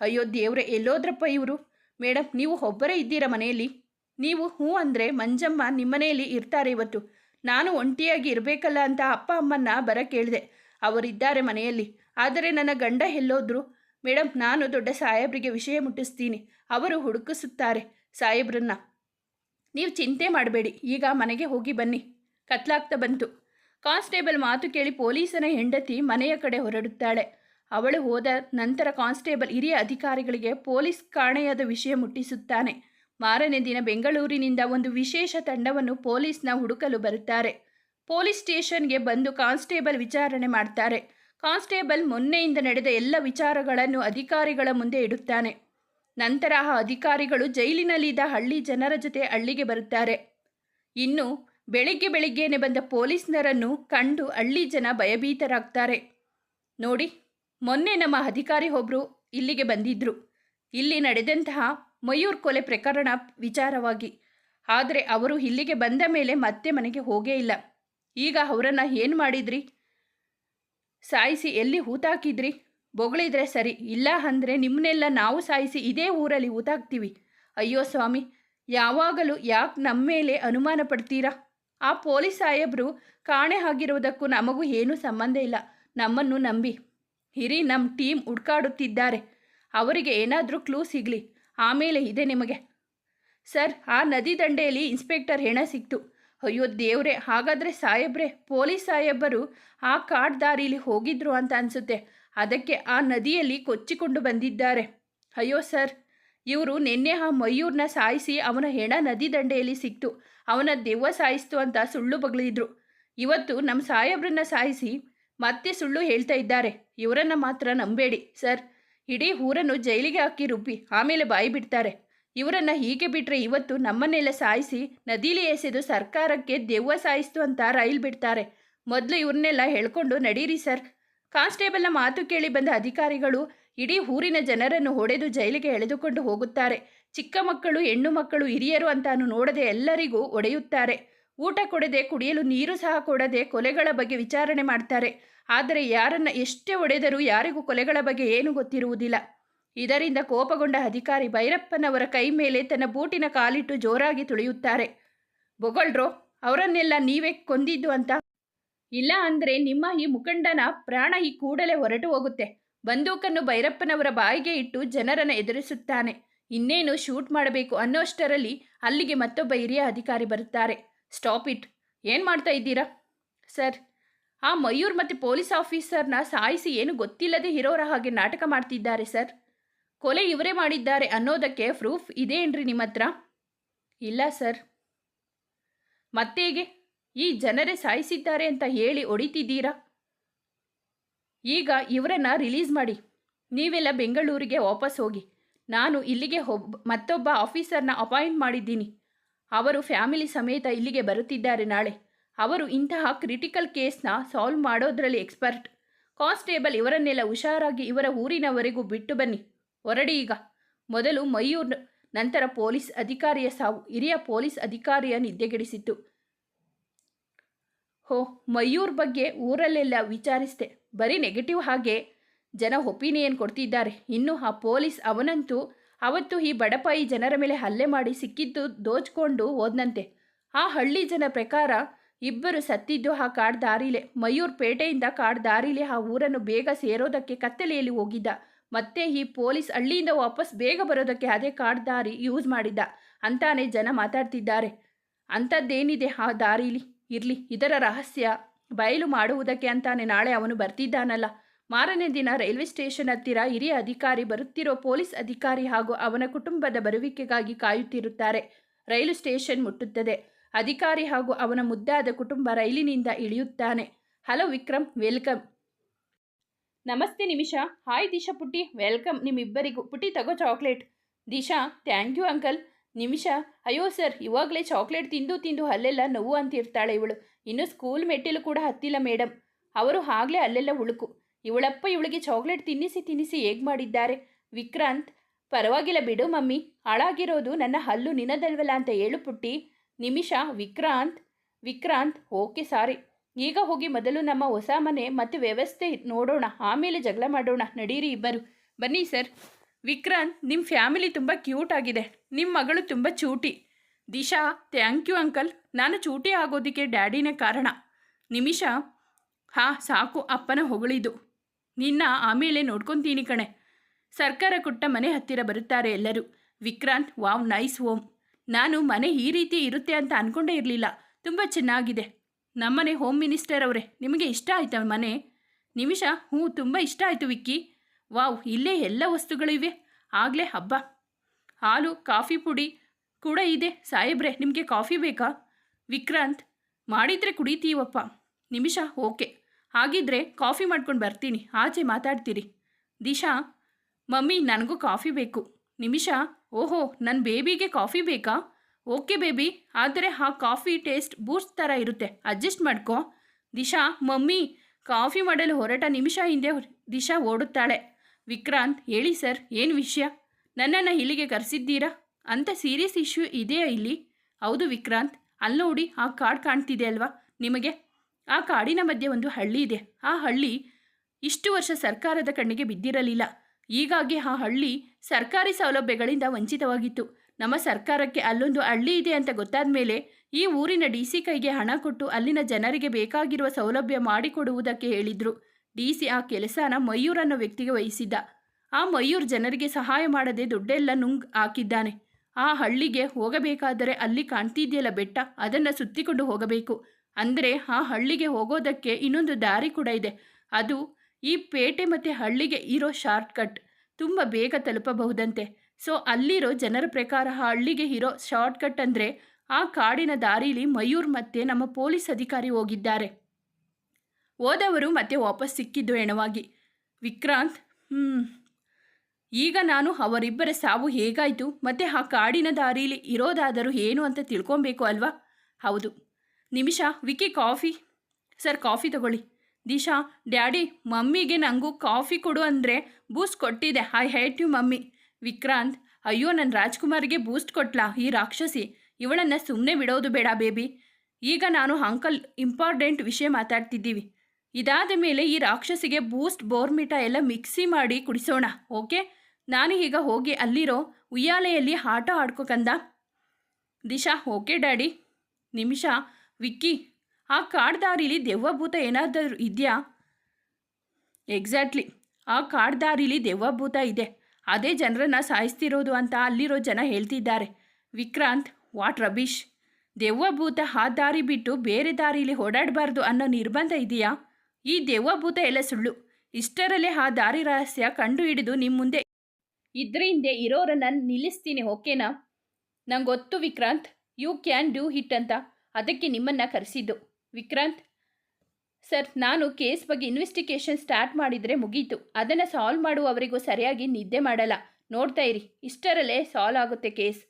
ಅಯ್ಯೋ ದೇವ್ರೆ, ಎಲ್ಲೋದ್ರಪ್ಪ ಇವರು? ಮೇಡಮ್ ನೀವು ಒಬ್ಬರೇ ಇದ್ದೀರ ಮನೆಯಲ್ಲಿ? ನೀವು ಹ್ಞೂ ಅಂದರೆ ಮಂಜಮ್ಮ ನಿಮ್ಮನೆಯಲ್ಲಿ ಇರ್ತಾರೆ ಇವತ್ತು. ನಾನು ಒಂಟಿಯಾಗಿ ಇರಬೇಕಲ್ಲ ಅಂತ ಅಪ್ಪ ಅಮ್ಮನ್ನ ಬರ ಕೇಳಿದೆ ಅವರಿದ್ದಾರೆ ಮನೆಯಲ್ಲಿ. ಆದರೆ ನನ್ನ ಗಂಡ ಎಲ್ಲೋದ್ರು ಮೇಡಮ್ ನಾನು ದೊಡ್ಡ ಸಾಹೇಬ್ರಿಗೆ ವಿಷಯ ಮುಟ್ಟಿಸ್ತೀನಿ. ಅವರು ಹುಡುಕಿಸುತ್ತಾರೆ ಸಾಹೇಬ್ರನ್ನ. ನೀವು ಚಿಂತೆ ಮಾಡಬೇಡಿ. ಈಗ ಮನೆಗೆ ಹೋಗಿ ಬನ್ನಿ. ಕತ್ಲಾಗ್ತಾ ಬಂತು. ಕಾನ್ಸ್ಟೇಬಲ್ ಮಾತು ಕೇಳಿ ಪೊಲೀಸನ ಹೆಂಡತಿ ಮನೆಯ ಕಡೆ ಹೊರಡುತ್ತಾಳೆ. ಅವಳು ಹೋದ ನಂತರ ಕಾನ್ಸ್ಟೇಬಲ್ ಹಿರಿಯ ಅಧಿಕಾರಿಗಳಿಗೆ ಪೊಲೀಸ್ ಕಾಣೆಯಾದ ವಿಷಯ ಮುಟ್ಟಿಸುತ್ತಾನೆ. ಮಾರನೇ ದಿನ ಬೆಂಗಳೂರಿನಿಂದ ಒಂದು ವಿಶೇಷ ತಂಡವನ್ನು ಪೊಲೀಸ್ನ ಹುಡುಕಲು ಬರುತ್ತಾರೆ. ಪೊಲೀಸ್ ಸ್ಟೇಷನ್ಗೆ ಬಂದು ಕಾನ್ಸ್ಟೇಬಲ್ ವಿಚಾರಣೆ ಮಾಡ್ತಾರೆ. ಕಾನ್ಸ್ಟೇಬಲ್ ಮೊನ್ನೆಯಿಂದ ನಡೆದ ಎಲ್ಲ ವಿಚಾರಗಳನ್ನು ಅಧಿಕಾರಿಗಳ ಮುಂದೆ ಇಡುತ್ತಾನೆ. ನಂತರ ಆ ಅಧಿಕಾರಿಗಳು ಜೈಲಿನಲ್ಲಿದ್ದ ಹಳ್ಳಿ ಜನರ ಜೊತೆ ಹಳ್ಳಿಗೆ ಬರುತ್ತಾರೆ. ಇನ್ನು ಬೆಳಿಗ್ಗೆ ಬೆಳಿಗ್ಗೆನೆ ಬಂದ ಪೊಲೀಸ್ನರನ್ನು ಕಂಡು ಹಳ್ಳಿ ಜನ ಭಯಭೀತರಾಗ್ತಾರೆ. ನೋಡಿ, ಮೊನ್ನೆ ನಮ್ಮ ಅಧಿಕಾರಿ ಒಬ್ಬರು ಇಲ್ಲಿಗೆ ಬಂದಿದ್ದರು ಇಲ್ಲಿ ನಡೆದಂತಹ ಮಯೂರ್ ಕೊಲೆ ಪ್ರಕರಣ ವಿಚಾರವಾಗಿ. ಆದರೆ ಅವರು ಇಲ್ಲಿಗೆ ಬಂದ ಮೇಲೆ ಮತ್ತೆ ಮನೆಗೆ ಹೋಗೇ ಇಲ್ಲ. ಈಗ ಅವರನ್ನು ಏನು ಮಾಡಿದ್ರಿ? ಸಾಯಿಸಿ ಎಲ್ಲಿ ಹೂತಾಕಿದ್ರಿ ಬೊಗಳಿದ್ರೆ ಸರಿ, ಇಲ್ಲ ಅಂದರೆ ನಿಮ್ಮನ್ನೆಲ್ಲ ನಾವು ಸಾಯಿಸಿ ಇದೇ ಊರಲ್ಲಿ ಹೂತಾಕ್ತೀವಿ ಅಯ್ಯೋ ಸ್ವಾಮಿ, ಯಾವಾಗಲೂ ಯಾಕೆ ನಮ್ಮ ಮೇಲೆ ಅನುಮಾನ ಪಡ್ತೀರಾ? ಆ ಪೊಲೀಸ್ ಸಾಹೇಬರು ಕಾಣೆ ಆಗಿರುವುದಕ್ಕೂ ನಮಗೂ ಏನೂ ಸಂಬಂಧ ಇಲ್ಲ. ನಮ್ಮನ್ನು ನಂಬಿ. ಹಿರಿ ನಮ್ಮ ಟೀಮ್ ಹುಡ್ಕಾಡುತ್ತಿದ್ದಾರೆ. ಅವರಿಗೆ ಏನಾದರೂ ಕ್ಲೂ ಸಿಗಲಿ. ಆಮೇಲೆ ಇದೆ ನಿಮಗೆ. ಸರ್, ಆ ನದಿ ದಂಡೆಯಲ್ಲಿ ಇನ್ಸ್ಪೆಕ್ಟರ್ ಹೆಣ ಸಿಕ್ತು. ಅಯ್ಯೋ ದೇವ್ರೆ, ಹಾಗಾದರೆ ಸಾಹೇಬ್ರೆ, ಪೊಲೀಸ್ ಸಾಹೇಬರು ಆ ಕಾಡ್ ದಾರಿಲಿ ಹೋಗಿದ್ರು ಅಂತ ಅನಿಸುತ್ತೆ. ಅದಕ್ಕೆ ಆ ನದಿಯಲ್ಲಿ ಕೊಚ್ಚಿಕೊಂಡು ಬಂದಿದ್ದಾರೆ. ಅಯ್ಯೋ ಸರ್, ಇವರು ನಿನ್ನೆ ಆ ಮಯೂರ್ನ ಸಾಯಿಸಿ ಅವನ ಹೆಣ ನದಿ ದಂಡೆಯಲ್ಲಿ ಸಿಕ್ತು. ಅವನ ದೆವ್ವ ಸಾಯಿಸ್ತು ಅಂತ ಸುಳ್ಳು ಬಗಳಿದ್ರು ಇವತ್ತು ನಮ್ಮ ಸಾಹೇಬ್ರನ್ನ ಸಾಯಿಸಿ ಮತ್ತೆ ಸುಳ್ಳು ಹೇಳ್ತಾ ಇದ್ದಾರೆ. ಇವರನ್ನು ಮಾತ್ರ ನಂಬೇಡಿ ಸರ್. ಇಡೀ ಊರನ್ನು ಜೈಲಿಗೆ ಹಾಕಿ ರುಬ್ಬಿ, ಆಮೇಲೆ ಬಾಯಿ ಬಿಡ್ತಾರೆ. ಇವರನ್ನು ಹೀಗೆ ಬಿಟ್ಟರೆ ಇವತ್ತು ನಮ್ಮನ್ನೆಲ್ಲ ಸಾಯಿಸಿ ನದೀಲಿ ಎಸೆದು ಸರ್ಕಾರಕ್ಕೆ ದೆವ್ವ ಸಾಯಿಸ್ತು ಅಂತ ರೈಲ್ ಬಿಡ್ತಾರೆ. ಮೊದಲು ಇವ್ರನ್ನೆಲ್ಲ ಹೇಳ್ಕೊಂಡು ನಡೀರಿ ಸರ್. ಕಾನ್ಸ್ಟೇಬಲ್ನ ಮಾತು ಕೇಳಿ ಬಂದ ಅಧಿಕಾರಿಗಳು ಇಡೀ ಊರಿನ ಜನರನ್ನು ಹೊಡೆದು ಜೈಲಿಗೆ ಎಳೆದುಕೊಂಡು ಹೋಗುತ್ತಾರೆ. ಚಿಕ್ಕ ಮಕ್ಕಳು, ಹೆಣ್ಣು ಮಕ್ಕಳು, ಹಿರಿಯರು ಅಂತಾನು ನೋಡದೆ ಎಲ್ಲರಿಗೂ ಒಡೆಯುತ್ತಾರೆ ಊಟ ಕೊಡದೆ ಕುಡಿಯಲು ನೀರು ಸಹ ಕೊಡದೆ ಕೊಲೆಗಳ ಬಗ್ಗೆ ವಿಚಾರಣೆ ಮಾಡ್ತಾರೆ. ಆದರೆ ಯಾರನ್ನ ಎಷ್ಟೇ ಒಡೆದರೂ ಯಾರಿಗೂ ಕೊಲೆಗಳ ಬಗ್ಗೆ ಏನು ಗೊತ್ತಿರುವುದಿಲ್ಲ. ಇದರಿಂದ ಕೋಪಗೊಂಡ ಅಧಿಕಾರಿ ಭೈರಪ್ಪನವರ ಕೈ ಮೇಲೆ ತನ್ನ ಬೂಟಿನ ಕಾಲಿಟ್ಟು ಜೋರಾಗಿ ತುಳಿಯುತ್ತಾರೆ. ಬೊಗಳ್ರು, ಅವರನ್ನೆಲ್ಲ ನೀವೇ ಕೊಂದಿದ್ದು ಅಂತ. ಇಲ್ಲ ಅಂದರೆ ನಿಮ್ಮ ಈ ಮುಖಂಡನ ಪ್ರಾಣ ಈ ಕೂಡಲೇ ಹೊರಟು ಹೋಗುತ್ತೆ. ಬಂದೂಕನ್ನು ಭೈರಪ್ಪನವರ ಬಾಯಿಗೆ ಇಟ್ಟು ಜನರನ್ನು ಎದುರಿಸುತ್ತಾನೆ. ಇನ್ನೇನು ಶೂಟ್ ಮಾಡಬೇಕು ಅನ್ನೋಷ್ಟರಲ್ಲಿ ಅಲ್ಲಿಗೆ ಮತ್ತೊಬ್ಬ ಹಿರಿಯ ಅಧಿಕಾರಿ ಬರುತ್ತಾರೆ. Stop it. ಏನು ಮಾಡ್ತಾ ಇದ್ದೀರಾ? ಸರ್, ಆ ಮಯೂರ್ ಮತ್ತು ಪೊಲೀಸ್ ಆಫೀಸರ್ನ ಸಾಯಿಸಿ ಏನು ಗೊತ್ತಿಲ್ಲದೆ ಇರೋರ ಹಾಗೆ ನಾಟಕ ಮಾಡ್ತಿದ್ದಾರೆ ಸರ್. ಕೊಲೆ ಇವರೇ ಮಾಡಿದ್ದಾರೆ ಅನ್ನೋದಕ್ಕೆ ಪ್ರೂಫ್ ಇದೇನ್ರಿ ನಿಮ್ಮ ಹತ್ರ ಇಲ್ಲ, ಸರ್. ಮತ್ತೇಗೆ ಈ ಜನರೇ ಸಾಯಿಸಿದ್ದಾರೆ ಅಂತ ಹೇಳಿ ಹೊಡಿತಿದ್ದೀರಾ? ಈಗ ಇವರನ್ನ ರಿಲೀಸ್ ಮಾಡಿ. ನೀವೆಲ್ಲ ಬೆಂಗಳೂರಿಗೆ ವಾಪಸ್ ಹೋಗಿ. ನಾನು ಇಲ್ಲಿಗೆ ಒಬ್ಬ ಮತ್ತೊಬ್ಬ ಆಫೀಸರ್ನ ಅಪಾಯಿಂಟ್ ಮಾಡಿದ್ದೀನಿ. ಅವರು ಫ್ಯಾಮಿಲಿ ಸಮೇತ ಇಲ್ಲಿಗೆ ಬರುತ್ತಿದ್ದಾರೆ ನಾಳೆ. ಅವರು ಇಂತಹ ಕ್ರಿಟಿಕಲ್ ಕೇಸ್ನ ಸಾಲ್ವ್ ಮಾಡೋದ್ರಲ್ಲಿ ಎಕ್ಸ್ಪರ್ಟ್. ಕಾನ್ಸ್ಟೇಬಲ್ ಇವರನ್ನೆಲ್ಲ ಹುಷಾರಾಗಿ ಇವರ ಊರಿನವರೆಗೂ ಬಿಟ್ಟು ಬನ್ನಿ. ಹೊರಡಿ ಈಗ. ಮೊದಲು ಮಯೂರ್ ನಂತರ ಪೊಲೀಸ್ ಅಧಿಕಾರಿಯ ಸಾವು. ಹಿರಿಯ ಪೊಲೀಸ್ ಅಧಿಕಾರಿಯ ನಿದ್ದೆಗೆಡಿಸಿತ್ತು. ಹೋ, ಮಯೂರ್ ಬಗ್ಗೆ ಊರಲ್ಲೆಲ್ಲ ವಿಚಾರಿಸಿದೆ. ಬರೀ ನೆಗೆಟಿವ್ ಹಾಗೆ ಜನ ಒಪಿನಿಯನ್ ಕೊಡ್ತಿದ್ದಾರೆ. ಇನ್ನು ಆ ಪೊಲೀಸ್ ಅವನಂತೂ ಅವತ್ತು ಈ ಬಡಪಾಯಿ ಜನರ ಮೇಲೆ ಹಲ್ಲೆ ಮಾಡಿ ಸಿಕ್ಕಿದ್ದು ದೋಚ್ಕೊಂಡು ಹೋದ್ನಂತೆ. ಆ ಹಳ್ಳಿ ಜನ ಪ್ರಕಾರ ಇಬ್ಬರು ಸತ್ತಿದ್ದು ಆ ಕಾಡ್ದಾರಿಲೆ. ಮಯೂರ್ ಪೇಟೆಯಿಂದ ಕಾಡ್ದಾರಿಲೆ ಆ ಊರನ್ನು ಬೇಗ ಸೇರೋದಕ್ಕೆ ಕತ್ತಲೆಯಲ್ಲಿ ಹೋಗಿದ್ದ. ಮತ್ತೆ ಈ ಪೊಲೀಸ್ ಹಳ್ಳಿಯಿಂದ ವಾಪಸ್ ಬೇಗ ಬರೋದಕ್ಕೆ ಅದೇ ಕಾಡ್ ದಾರಿ ಯೂಸ್ ಮಾಡಿದ್ದ. ಅಂತಾನೆ ಜನ ಮಾತಾಡ್ತಿದ್ದಾರೆ. ಅಂಥದ್ದೇನಿದೆ ಆ ದಾರಿಲಿ? ಇರಲಿ, ಇದರ ರಹಸ್ಯ. ಬಯಲು ಮಾಡುವುದಕ್ಕೆ ಅಂತಾನೆ ನಾಳೆ ಅವನು ಬರ್ತಿದ್ದಾನಲ್ಲ. ಮಾರನೇ ದಿನ ರೈಲ್ವೆ ಸ್ಟೇಷನ್ ಹತ್ತಿರ ಹಿರಿಯ ಅಧಿಕಾರಿ ಬರುತ್ತಿರೋ ಪೊಲೀಸ್ ಅಧಿಕಾರಿ ಹಾಗೂ ಅವನ ಕುಟುಂಬದ ಬರುವಿಕೆಗಾಗಿ ಕಾಯುತ್ತಿರುತ್ತಾರೆ. ರೈಲು ಸ್ಟೇಷನ್ ಮುಟ್ಟುತ್ತದೆ. ಅಧಿಕಾರಿ ಹಾಗೂ ಅವನ ಮುದ್ದಾದ ಕುಟುಂಬ ರೈಲಿನಿಂದ ಇಳಿಯುತ್ತಾನೆ. Hello Vikram, welcome. ನಮಸ್ತೆ ನಿಮಿಷಾ. ಹಾಯ್ ದಿಶಾ ಪುಟ್ಟಿ. ವೆಲ್ಕಮ್ ನಿಮ್ಮಿಬ್ಬರಿಗೂ. ಪುಟ್ಟಿ ತಗೋ chocolate Disha thank you uncle Nimisha, ಅಯ್ಯೋ ಸರ್ ಇವಾಗಲೇ ಚಾಕ್ಲೇಟ್ ತಿಂದು ತಿಂದು ಅಲ್ಲೆಲ್ಲ ನೋವು ಅಂತಿರ್ತಾಳೆ ಇವಳು. ಇನ್ನು ಸ್ಕೂಲ್ ಮೆಟ್ಟಿಲು ಕೂಡ ಹತ್ತಿಲ್ಲ ಮೇಡಮ್ ಅವರು ಆಗಲೇ ಅಲ್ಲೆಲ್ಲ ಉಳುಕು. ಇವಳಪ್ಪ ಇವಳಿಗೆ ಚಾಕ್ಲೇಟ್ ತಿನ್ನಿಸಿ ತಿನ್ನಿಸಿ ಹೇಗೆ ಮಾಡಿದ್ದಾರೆ? ವಿಕ್ರಾಂತ್, ಪರವಾಗಿಲ್ಲ ಬಿಡು ಮಮ್ಮಿ. ಹಾಳಾಗಿರೋದು ನನ್ನ ಹಲ್ಲು ನಿನ್ನದಲ್ವಲ್ಲ ಅಂತ ಹೇಳು ಪುಟ್ಟಿ. ನಿಮಿಷ, ವಿಕ್ರಾಂತ್ ವಿಕ್ರಾಂತ್ ಓಕೆ ಸಾರಿ ಈಗ ಹೋಗಿ ಮೊದಲು ನಮ್ಮ ಹೊಸ ಮನೆ ಮತ್ತು ವ್ಯವಸ್ಥೆ ನೋಡೋಣ, ಆಮೇಲೆ ಜಗಳ ಮಾಡೋಣ. ನಡೀರಿ ಇಬ್ಬರು. ಬನ್ನಿ ಸರ್. ವಿಕ್ರಾಂತ್ ನಿಮ್ಮ ಫ್ಯಾಮಿಲಿ ತುಂಬ ಕ್ಯೂಟ್ ಆಗಿದೆ. ನಿಮ್ಮ ಮಗಳು ತುಂಬ ಚೂಟಿ. Disha, thank you uncle. ನಾನು ಚೂಟಿ ಆಗೋದಕ್ಕೆ ಡ್ಯಾಡಿನೇ ಕಾರಣ. ನಿಮಿಷ. ಹಾಂ, ಸಾಕು. ಅಪ್ಪನ ಹೊಗಳಿದು. ನಿನ್ನ ಆಮೇಲೆ ನೋಡ್ಕೊತೀನಿ ಕಣೆ. ಸರ್ಕಾರ ಕೊಟ್ಟ ಮನೆ ಹತ್ತಿರ ಬರುತ್ತಾರೆ ಎಲ್ಲರೂ. ವಿಕ್ರಾಂತ್, ವಾವ್, ನೈಸ್ ಓಮ್ ನಾನು ಮನೆ ಈ ರೀತಿ ಇರುತ್ತೆ ಅಂತ ಅಂದ್ಕೊಂಡೇ ಇರಲಿಲ್ಲ. ತುಂಬ ಚೆನ್ನಾಗಿದೆ. ನಮ್ಮನೆ ಹೋಮ್ ಮಿನಿಸ್ಟರ್ ಅವರೇ, ನಿಮಗೆ ಇಷ್ಟ ಆಯ್ತಾ ಮನೆ? ನಿಮಿಷ, ಹ್ಞೂ, ತುಂಬ ಇಷ್ಟ ಆಯಿತು ವಿಕ್ಕಿ. ವಾವ್, ಇಲ್ಲೇ ಎಲ್ಲ ವಸ್ತುಗಳಿವೆ ಆಗಲೇ ಹಬ್ಬ. ಹಾಲು, ಕಾಫಿ ಪುಡಿ ಕೂಡ ಇದೆ. ಸಾಹೇಬ್ರೆ, ನಿಮಗೆ ಕಾಫಿ ಬೇಕಾ? ವಿಕ್ರಾಂತ್, ಮಾಡಿದರೆ ಕುಡಿತೀವಪ್ಪ. ನಿಮಿಷ, ಓಕೆ. ಹಾಗಿದ್ರೆ ಕಾಫಿ ಮಾಡ್ಕೊಂಡು ಬರ್ತೀನಿ. ಆಚೆ ಮಾತಾಡ್ತೀರಿ. ದಿಶಾ, ಮಮ್ಮಿ, ನನಗೂ ಕಾಫಿ ಬೇಕು. ನಿಮಿಷ, ಓಹೋ ನನ್ನ ಬೇಬಿಗೆ ಕಾಫಿ ಬೇಕಾ? ಓಕೆ ಬೇಬಿ ಆದರೆ ಆ ಕಾಫಿ ಟೇಸ್ಟ್ ಬೂಸ್ಟ್ ಥರ ಇರುತ್ತೆ. ಅಡ್ಜಸ್ಟ್ ಮಾಡ್ಕೊ. ದಿಶಾ, ಮಮ್ಮಿ ಕಾಫಿ ಮಾಡಲು ಹೊರಟ ನಿಮಿಷ ಹಿಂದೆ ದಿಶಾ ಓಡುತ್ತಾಳೆ. ವಿಕ್ರಾಂತ್, ಹೇಳಿ ಸರ್ ಏನು ವಿಷಯ? ನನ್ನನ್ನು ಇಲ್ಲಿಗೆ ಕರೆಸಿದ್ದೀರಾ? ಅಂತ ಸೀರಿಯಸ್ ಇಶ್ಯೂ ಇದೆಯಾ ಇಲ್ಲಿ? ಹೌದು ವಿಕ್ರಾಂತ್ ಅಲ್ಲಿ ನೋಡಿ ಆ ಕಾರ್ಡ್ ಕಾಣ್ತಿದೆ ಅಲ್ವಾ? ನಿಮಗೆ? ಆ ಕಾಡಿನ ಮಧ್ಯೆ ಒಂದು ಹಳ್ಳಿ ಇದೆ. ಆ ಹಳ್ಳಿ ಇಷ್ಟು ವರ್ಷ ಸರ್ಕಾರದ ಕಣ್ಣಿಗೆ ಬಿದ್ದಿರಲಿಲ್ಲ. ಹೀಗಾಗಿ ಆ ಹಳ್ಳಿ ಸರ್ಕಾರಿ ಸೌಲಭ್ಯಗಳಿಂದ ವಂಚಿತವಾಗಿತ್ತು. ನಮ್ಮ ಸರ್ಕಾರಕ್ಕೆ ಅಲ್ಲೊಂದು ಹಳ್ಳಿ ಇದೆ ಅಂತ ಗೊತ್ತಾದ ಮೇಲೆ ಈ ಊರಿನ ಡಿ ಸಿ ಕೈಗೆ ಹಣ ಕೊಟ್ಟು ಅಲ್ಲಿನ ಜನರಿಗೆ ಬೇಕಾಗಿರುವ ಸೌಲಭ್ಯ ಮಾಡಿಕೊಡುವುದಕ್ಕೆ ಹೇಳಿದ್ರು. ಡಿ ಸಿ ಆ ಕೆಲಸನ ಮಯೂರ್ ವ್ಯಕ್ತಿಗೆ ವಹಿಸಿದ್ದ. ಆ ಮಯೂರ್ ಜನರಿಗೆ ಸಹಾಯ ಮಾಡದೆ ದುಡ್ಡೆಲ್ಲ ನುಂಗ್ ಹಾಕಿದ್ದಾನೆ. ಆ ಹಳ್ಳಿಗೆ ಹೋಗಬೇಕಾದರೆ ಅಲ್ಲಿ ಕಾಣ್ತಿದೆಯಲ್ಲ ಬೆಟ್ಟ, ಅದನ್ನು ಸುತ್ತಿಕೊಂಡು ಹೋಗಬೇಕು. ಅಂದರೆ ಆ ಹಳ್ಳಿಗೆ ಹೋಗೋದಕ್ಕೆ ಇನ್ನೊಂದು ದಾರಿ ಕೂಡ ಇದೆ. ಅದು ಈ ಪೇಟೆ ಮತ್ತು ಹಳ್ಳಿಗೆ ಇರೋ ಶಾರ್ಟ್ಕಟ್. ತುಂಬ ಬೇಗ ತಲುಪಬಹುದಂತೆ. ಸೊ ಅಲ್ಲಿರೋ ಜನರ ಪ್ರಕಾರ ಹಳ್ಳಿಗೆ ಇರೋ ಶಾರ್ಟ್ಕಟ್ ಅಂದರೆ ಆ ಕಾಡಿನ ದಾರಿಲಿ ಮಯೂರ್ ಮತ್ತೆ ನಮ್ಮ ಪೊಲೀಸ್ ಅಧಿಕಾರಿ ಹೋಗಿದ್ದಾರೆ. ಹೋದವರು ಮತ್ತೆ ವಾಪಸ್ ಸಿಕ್ಕಿದ್ದು ಹೆಣವಾಗಿ. ವಿಕ್ರಾಂತ್ ಹ್ಞೂ ಈಗ ನಾನು ಅವರಿಬ್ಬರ ಸಾವು ಹೇಗಾಯಿತು? ಮತ್ತು ಆ ಕಾಡಿನ ದಾರಿಲಿ ಇರೋದಾದರೂ ಏನು ಅಂತ ತಿಳ್ಕೊಬೇಕು ಅಲ್ವಾ? ಹೌದು. ನಿಮಿಷ ವಿಕಿ ಕಾಫಿ. ಸರ್, ಕಾಫಿ ತಗೊಳ್ಳಿ. ದಿಶಾ, ಡ್ಯಾಡಿ, ಮಮ್ಮಿಗೆ ನನಗೂ ಕಾಫಿ ಕೊಡು ಅಂದರೆ ಬೂಸ್ ಕೊಟ್ಟಿದೆ. I hate you mummy. Vikrant, ಅಯ್ಯೋ ನನ್ನ ರಾಜ್ಕುಮಾರ್ಗೆ ಬೂಸ್ಟ್ ಕೊಟ್ಲಾ ಈ ರಾಕ್ಷಸಿ. ಇವಳನ್ನು ಸುಮ್ಮನೆ ಬಿಡೋದು ಬೇಡ ಬೇಬಿ. ಈಗ ನಾನು ಅಂಕಲ್ ಇಂಪಾರ್ಟೆಂಟ್ ವಿಷಯ ಮಾತಾಡ್ತಿದ್ದೀವಿ. ಇದಾದ ಮೇಲೆ ಈ ರಾಕ್ಷಸಿಗೆ ಬೂಸ್ಟ್, ಬೋರ್ಮಿಟ ಎಲ್ಲ ಮಿಕ್ಸಿ ಮಾಡಿ ಕುಡಿಸೋಣ, ಓಕೆ? ನಾನು ಈಗ ಹೋಗಿ ಅಲ್ಲಿರೋ ಉಯ್ಯಾಲೆಯಲ್ಲಿ ಆಟ ಆಡ್ಕೋಕಂದ. Disha, okay daddy. ನಿಮಿಷ, ವಿಕ್ಕಿ, ಆ ಕಾಡ್ದಾರಿಲಿ ದೆವ್ವಭೂತ ಏನಾದರೂ ಇದೆಯಾ? ಎಕ್ಸಾಕ್ಟ್ಲಿ, ಆ ಕಾಡ್ದಾರಿಲಿ ದೆವ್ವಭೂತ ಇದೆ. ಅದೇ ಜನರನ್ನು ಸಾಯಿಸ್ತಿರೋದು ಅಂತ ಅಲ್ಲಿರೋ ಜನ ಹೇಳ್ತಿದ್ದಾರೆ. ವಿಕ್ರಾಂತ್, ವಾಟ್ ರಬೀಶ್? ದೆವ್ವಭೂತ ಆ ದಾರಿ ಬಿಟ್ಟು ಬೇರೆ ದಾರಿಲಿ ಓಡಾಡಬಾರ್ದು ಅನ್ನೋ ನಿರ್ಬಂಧ ಇದೆಯಾ ಈ ದೆವ್ವಭೂತ ಎಲ್ಲ ಸುಳ್ಳು. ಇಷ್ಟರಲ್ಲೇ ಆ ದಾರಿ ರಹಸ್ಯ ಕಂಡು ಹಿಡಿದು ನಿಮ್ಮ ಮುಂದೆ ಇದ್ರ ಹಿಂದೆ ಇರೋರನ್ನ ನಿಲ್ಲಿಸ್ತೀನಿ, ಓಕೆನಾ? ನಂಗೊತ್ತು ಗೊತ್ತು Vikrant. You can do hit ಅಂತ. ಅದಕ್ಕೆ ನಿಮ್ಮನ್ನು ಕರೆಸಿದ್ದು. ವಿಕ್ರಾಂತ್ ಸರ್, ನಾನು ಕೇಸ್ ಬಗ್ಗೆ ಇನ್ವೆಸ್ಟಿಗೇಷನ್ ಸ್ಟಾರ್ಟ್ ಮಾಡಿದರೆ ಮುಗೀತು. ಅದನ್ನು ಸಾಲ್ವ್ ಮಾಡುವವರಿಗೂ ಸರಿಯಾಗಿ ನಿದ್ದೆ ಮಾಡಲ್ಲ. ನೋಡ್ತಾ ಇರಿ, ಇಷ್ಟರಲ್ಲೇ ಸಾಲ್ವ್ ಆಗುತ್ತೆ ಕೇಸ್.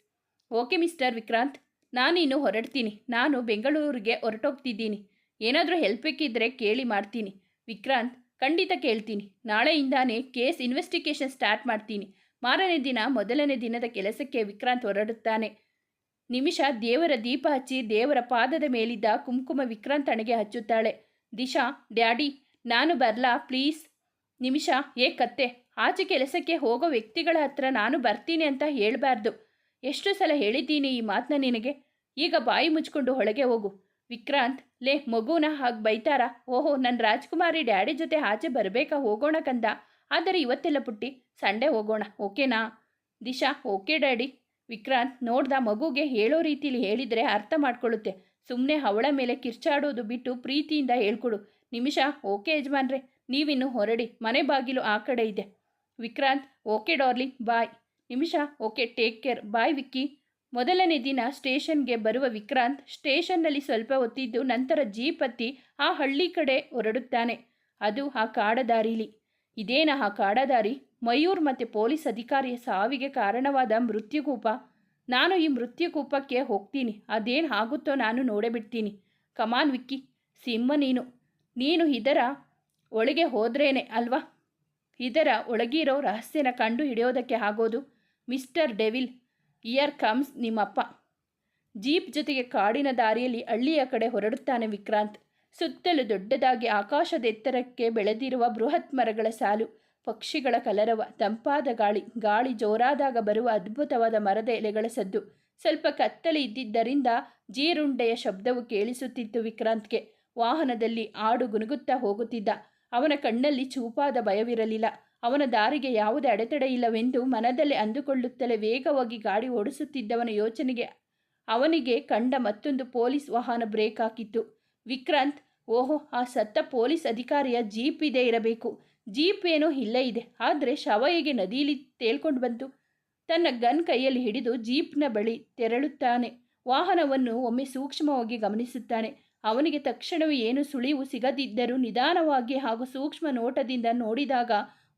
ಓಕೆ ಮಿಸ್ಟರ್ ವಿಕ್ರಾಂತ್, ನಾನಿನ್ನು ಹೊರಡ್ತೀನಿ. ನಾನು ಬೆಂಗಳೂರಿಗೆ ಹೊರಟೋಗ್ತಿದ್ದೀನಿ. ಏನಾದರೂ ಹೆಲ್ಪ್ ಬೇಕಿದ್ದರೆ ಕೇಳಿ ಮಾಡ್ತೀನಿ. ವಿಕ್ರಾಂತ್, ಖಂಡಿತ ಕೇಳ್ತೀನಿ. ನಾಳೆಯಿಂದಾನೇ ಕೇಸ್ ಇನ್ವೆಸ್ಟಿಗೇಷನ್ ಸ್ಟಾರ್ಟ್ ಮಾಡ್ತೀನಿ. ಮಾರನೇ ದಿನ, ಮೊದಲನೇ ದಿನದ ಕೆಲಸಕ್ಕೆ ವಿಕ್ರಾಂತ್ ಹೊರಡುತ್ತಾನೆ. ನಿಮಿಷ ದೇವರ ದೀಪ ಹಚ್ಚಿ ದೇವರ ಪಾದದ ಮೇಲಿದ್ದ ಕುಂಕುಮ ವಿಕ್ರಾಂತ್ ಅಣೆಗೆ ಹಚ್ಚುತ್ತಾಳೆ. ದಿಶಾ, ಡ್ಯಾಡಿ, ನಾನು ಬರಲಾ, ಪ್ಲೀಸ್. ನಿಮಿಷ, ಏ ಕತ್ತೆ, ಆಚೆ ಕೆಲಸಕ್ಕೆ ಹೋಗೋ ವ್ಯಕ್ತಿಗಳ ಹತ್ರ ನಾನು ಬರ್ತೀನಿ ಅಂತ ಹೇಳಬಾರ್ದು. ಎಷ್ಟು ಸಲ ಹೇಳಿದ್ದೀನಿ ಈ ಮಾತನ್ನ ನಿನಗೆ? ಈಗ ಬಾಯಿ ಮುಚ್ಕೊಂಡು ಹೊಳಗೆ ಹೋಗು. ವಿಕ್ರಾಂತ್, ಲೇ, ಮಗುನ ಹಾಗೆ ಬೈತಾರ? ಓಹೋ ನನ್ನ ರಾಜ್ಕುಮಾರಿ ಡ್ಯಾಡಿ ಜೊತೆ ಆಚೆ ಬರಬೇಕಾ ಹೋಗೋಣ ಕಂದ? ಆದರೆ ಇವತ್ತೆಲ್ಲ ಪುಟ್ಟಿ, ಸಂಡೇ ಹೋಗೋಣ, ಓಕೆನಾ? Disha, okay, daddy. ವಿಕ್ರಾಂತ್, ನೋಡ್ದ ಮಗುಗೆ ಹೇಳೋ ರೀತಿಲಿ ಹೇಳಿದರೆ ಅರ್ಥ ಮಾಡ್ಕೊಳ್ಳುತ್ತೆ. ಸುಮ್ಮನೆ ಅವಳ ಮೇಲೆ ಕಿರ್ಚಾಡೋದು ಬಿಟ್ಟು ಪ್ರೀತಿಯಿಂದ ಹೇಳ್ಕೊಡು. ನಿಮಿಷ, ಓಕೆ ಯಜಮಾನ್ರೆ, ನೀವಿನ್ನು ಹೊರಡಿ, ಮನೆ ಬಾಗಿಲು ಆ ಕಡೆ ಇದೆ. Vikrant, okay darling, bye. Nimisha, okay, take care, bye Vicky. ಮೊದಲನೇ ದಿನ ಸ್ಟೇಷನ್ಗೆ ಬರುವ ವಿಕ್ರಾಂತ್ ಸ್ಟೇಷನ್ನಲ್ಲಿ ಸ್ವಲ್ಪ ಹೊತ್ತಿದ್ದು ನಂತರ ಜೀಪ್ ಹತ್ತಿ ಆ ಹಳ್ಳಿ ಕಡೆ ಹೊರಡುತ್ತಾನೆ. ಅದು ಆ ಕಾಡದಾರಿಲಿ. ಇದೇನ ಆ ಕಾಡದಾರಿ? ಮಯೂರ್ ಮತ್ತು ಪೊಲೀಸ್ ಅಧಿಕಾರಿಯ ಸಾವಿಗೆ ಕಾರಣವಾದ ಮೃತ್ಯುಕೂಪ. ನಾನು ಈ ಮೃತ್ಯುಕೂಪಕ್ಕೆ ಹೋಗ್ತೀನಿ. ಅದೇನು ಆಗುತ್ತೋ ನಾನು ನೋಡೇ ಬಿಡ್ತೀನಿ ಕಮಾನ್ ವಿಕ್ಕಿ, ಸಿಂಹ ನೀನು. ನೀನು ಇದರ ಒಳಗೆ ಹೋದ್ರೇನೆ ಅಲ್ವಾ? ಇದರ ಒಳಗಿರೋ ರಹಸ್ಯನ ಕಂಡು ಹಿಡಿಯೋದಕ್ಕೆ ಆಗೋದು ಮಿಸ್ಟರ್ ಡೆವಿಲ್. ಇಯರ್ ಕಮ್ಸ್ ನಿಮ್ಮಪ್ಪ. ಜೀಪ್ ಜೊತೆಗೆ ಕಾಡಿನ ದಾರಿಯಲ್ಲಿ ಹಳ್ಳಿಯ ಕಡೆ ಹೊರಡುತ್ತಾನೆ ವಿಕ್ರಾಂತ್. ಸುತ್ತಲೂ ದೊಡ್ಡದಾಗಿ ಆಕಾಶದ ಎತ್ತರಕ್ಕೆ ಬೆಳೆದಿರುವ ಬೃಹತ್ ಮರಗಳ ಸಾಲು. ಪಕ್ಷಿಗಳ ಕಲರವ, ತಂಪಾದ ಗಾಳಿ ಗಾಳಿ ಜೋರಾದಾಗ ಬರುವ ಅದ್ಭುತವಾದ ಮರದ ಎಲೆಗಳ ಸದ್ದು. ಸ್ವಲ್ಪ ಕತ್ತಲೆ ಇದ್ದಿದ್ದರಿಂದ ಜೀರುಂಡೆಯ ಶಬ್ದವು ಕೇಳಿಸುತ್ತಿತ್ತು ವಿಕ್ರಾಂತ್ಗೆ. ವಾಹನದಲ್ಲಿ ಆಡು ಗುನುಗುತ್ತಾ ಹೋಗುತ್ತಿದ್ದ. ಅವನ ಕಣ್ಣಲ್ಲಿ ಚೂಪಾದ ಭಯವಿರಲಿಲ್ಲ. ಅವನ ದಾರಿಗೆ ಯಾವುದೇ ಅಡೆತಡೆ ಇಲ್ಲವೆಂದು ಮನದಲ್ಲೇ ಅಂದುಕೊಳ್ಳುತ್ತಲೇ ವೇಗವಾಗಿ ಗಾಡಿ ಓಡಿಸುತ್ತಿದ್ದವನ ಯೋಚನೆಗೆ ಅವನಿಗೆ ಕಂಡ ಮತ್ತೊಂದು ಪೊಲೀಸ್ ವಾಹನ ಬ್ರೇಕ್ ಹಾಕಿತ್ತು. ವಿಕ್ರಾಂತ್ ಓಹೋ, ಆ ಸತ್ತ ಪೊಲೀಸ್ ಅಧಿಕಾರಿಯ ಜೀಪ್ ಇದೆ ಇರಬೇಕು. ಜೀಪ್ ಏನೋ ಇಲ್ಲೇ ಇದೆ. ಆದರೆ ಶವ ಹೇಗೆ ನದಿಯಲ್ಲಿ ತೇಲ್ಕೊಂಡು ಬಂತು? ತನ್ನ ಗನ್ ಕೈಯಲ್ಲಿ ಹಿಡಿದು ಜೀಪ್ನ ಬಳಿ ತೆರಳುತ್ತಾನೆ. ವಾಹನವನ್ನು ಒಮ್ಮೆ ಸೂಕ್ಷ್ಮವಾಗಿ ಗಮನಿಸುತ್ತಾನೆ. ಅವನಿಗೆ ತಕ್ಷಣವೇ ಏನು ಸುಳಿವು ಸಿಗದಿದ್ದರೂ ನಿಧಾನವಾಗಿ ಹಾಗೂ ಸೂಕ್ಷ್ಮ ನೋಟದಿಂದ ನೋಡಿದಾಗ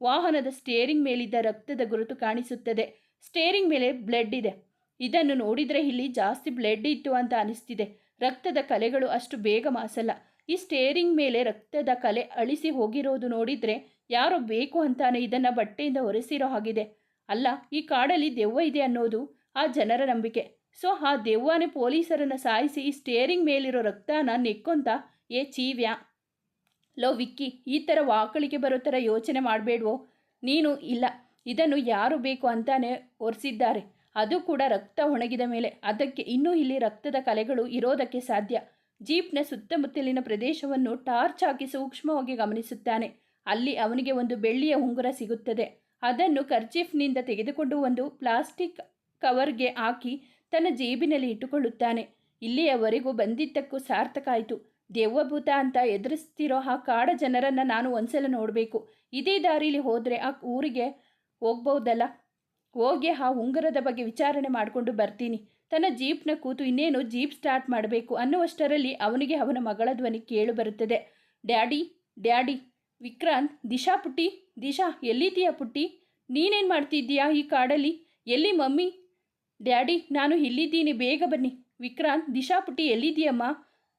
ವಾಹನದ ಸ್ಟೇರಿಂಗ್ ಮೇಲಿದ್ದ ರಕ್ತದ ಗುರುತು ಕಾಣಿಸುತ್ತದೆ. ಸ್ಟೇರಿಂಗ್ ಮೇಲೆ ಬ್ಲಡ್ ಇದೆ. ಇದನ್ನು ನೋಡಿದರೆ ಇಲ್ಲಿ ಜಾಸ್ತಿ ಬ್ಲಡ್ ಇತ್ತು ಅಂತ ಅನಿಸ್ತಿದೆ. ರಕ್ತದ ಕಲೆಗಳು ಅಷ್ಟು ಬೇಗ ಮಾಸಲ್ಲ. ಈ ಸ್ಟೇರಿಂಗ್ ಮೇಲೆ ರಕ್ತದ ಕಲೆ ಅಳಿಸಿ ಹೋಗಿರೋದು ನೋಡಿದರೆ ಯಾರೋ ಬೇಕು ಅಂತಾನೆ ಇದನ್ನು ಬಟ್ಟೆಯಿಂದ ಒರೆಸಿರೋ ಹಾಗಿದೆ. ಅಲ್ಲ, ಈ ಕಾಡಲ್ಲಿ ದೆವ್ವ ಇದೆ ಅನ್ನೋದು ಆ ಜನರ ನಂಬಿಕೆ. ಸೊ, ಆ ದೆವ್ವನೇ ಪೊಲೀಸರನ್ನು ಸಾಯಿಸಿ ಈ ಸ್ಟೇರಿಂಗ್ ಮೇಲಿರೋ ರಕ್ತನ ನೆಕ್ಕೊಂತ ಏ ಚೀವ್ಯಾ. ಲೋ, ವಿಕ್ಕಿ, ಈ ಥರ ವಾಕಳಿಗೆ ಬರೋ ಥರ ಯೋಚನೆ ಮಾಡಬೇಡ್ವೋ. ನೀನು ಇಲ್ಲ, ಇದನ್ನು ಯಾರು ಬೇಕು ಅಂತಾನೆ ಒರೆಸಿದ್ದಾರೆ. ಅದು ಕೂಡ ರಕ್ತ ಒಣಗಿದ ಮೇಲೆ. ಅದಕ್ಕೆ ಇನ್ನೂ ಇಲ್ಲಿ ರಕ್ತದ ಕಲೆಗಳು ಇರೋದಕ್ಕೆ ಸಾಧ್ಯ. ಜೀಪ್ನ ಸುತ್ತಮುತ್ತಲಿನ ಪ್ರದೇಶವನ್ನು ಟಾರ್ಚ್ ಹಾಕಿ ಸೂಕ್ಷ್ಮವಾಗಿ ಗಮನಿಸುತ್ತಾನೆ. ಅಲ್ಲಿ ಅವನಿಗೆ ಒಂದು ಬೆಳ್ಳಿಯ ಉಂಗುರ ಸಿಗುತ್ತದೆ. ಅದನ್ನು ಕರ್ಚೀಫ್ನಿಂದ ತೆಗೆದುಕೊಂಡು ಒಂದು ಪ್ಲಾಸ್ಟಿಕ್ ಕವರ್ಗೆ ಹಾಕಿ ತನ್ನ ಜೇಬಿನಲ್ಲಿ ಇಟ್ಟುಕೊಳ್ಳುತ್ತಾನೆ. ಇಲ್ಲಿಯವರೆಗೂ ಬಂದಿದ್ದಕ್ಕೂ ಸಾರ್ಥಕ ಆಯಿತು. ದೇವಭೂತ ಅಂತ ಎದುರಿಸ್ತಿರೋ ಆ ಕಾಡ ಜನರನ್ನು ನಾನು ಒಂದ್ಸಲ ನೋಡಬೇಕು. ಇದೇ ದಾರಿಲಿ ಹೋದರೆ ಆ ಊರಿಗೆ ಹೋಗ್ಬೋದಲ್ಲ? ಹೋಗಿ ಆ ಉಂಗುರದ ಬಗ್ಗೆ ವಿಚಾರಣೆ ಮಾಡಿಕೊಂಡು ಬರ್ತೀನಿ. ತನ್ನ ಜೀಪ್ನ ಕೂತು ಇನ್ನೇನು ಜೀಪ್ ಸ್ಟಾರ್ಟ್ ಮಾಡಬೇಕು ಅನ್ನುವಷ್ಟರಲ್ಲಿ ಅವನಿಗೆ ಅವನ ಮಗಳ ಧ್ವನಿ ಕೇಳು ಬರುತ್ತದೆ. ಡ್ಯಾಡಿ ಡ್ಯಾಡಿ, ವಿಕ್ರಾಂತ್, ದಿಶಾ ಪುಟ್ಟಿ, ದಿಶಾ ಎಲ್ಲಿದ್ದೀಯಾ ಪುಟ್ಟಿ? ನೀನೇನು ಮಾಡ್ತಿದ್ದೀಯಾ ಈ ಕಾಡಲ್ಲಿ? ಎಲ್ಲಿ ಮಮ್ಮಿ? ಡ್ಯಾಡಿ, ನಾನು ಇಲ್ಲಿದ್ದೀನಿ, ಬೇಗ ಬನ್ನಿ. ವಿಕ್ರಾಂತ್, ದಿಶಾ ಪುಟ್ಟಿ ಎಲ್ಲಿದ್ದೀಯಮ್ಮ?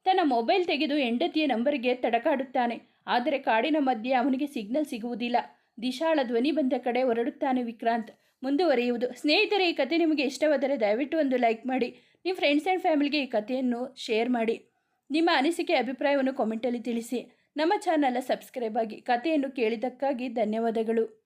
ತನ್ನ ಮೊಬೈಲ್ ತೆಗೆದು ಹೆಂಡತಿಯ ನಂಬರ್ಗೆ ತಡಕಾಡುತ್ತಾನೆ. ಆದರೆ ಕಾಡಿನ ಮಧ್ಯೆ ಅವನಿಗೆ ಸಿಗ್ನಲ್ ಸಿಗುವುದಿಲ್ಲ. ದಿಶಾಳ ಧ್ವನಿ ಬಂದ ಕಡೆ ಹೊರಡುತ್ತಾನೆ ವಿಕ್ರಾಂತ್. ಮುಂದುವರಿಯುವುದು. ಸ್ನೇಹಿತರೆ, ಈ ಕತೆ ನಿಮಗೆ ಇಷ್ಟವಾದರೆ ದಯವಿಟ್ಟು ಒಂದು ಲೈಕ್ ಮಾಡಿ. ನಿಮ್ಮ ಫ್ರೆಂಡ್ಸ್ ಆ್ಯಂಡ್ ಫ್ಯಾಮಿಲಿಗೆ ಈ ಕಥೆಯನ್ನು ಶೇರ್ ಮಾಡಿ. ನಿಮ್ಮ ಅನಿಸಿಕೆ, ಅಭಿಪ್ರಾಯವನ್ನು ಕಾಮೆಂಟಲ್ಲಿ ತಿಳಿಸಿ. ನಮ್ಮ ಚಾನಲ್ನ ಸಬ್ಸ್ಕ್ರೈಬ್ ಆಗಿ ಕಥೆಯನ್ನು ಕೇಳಿದ್ದಕ್ಕಾಗಿ ಧನ್ಯವಾದಗಳು.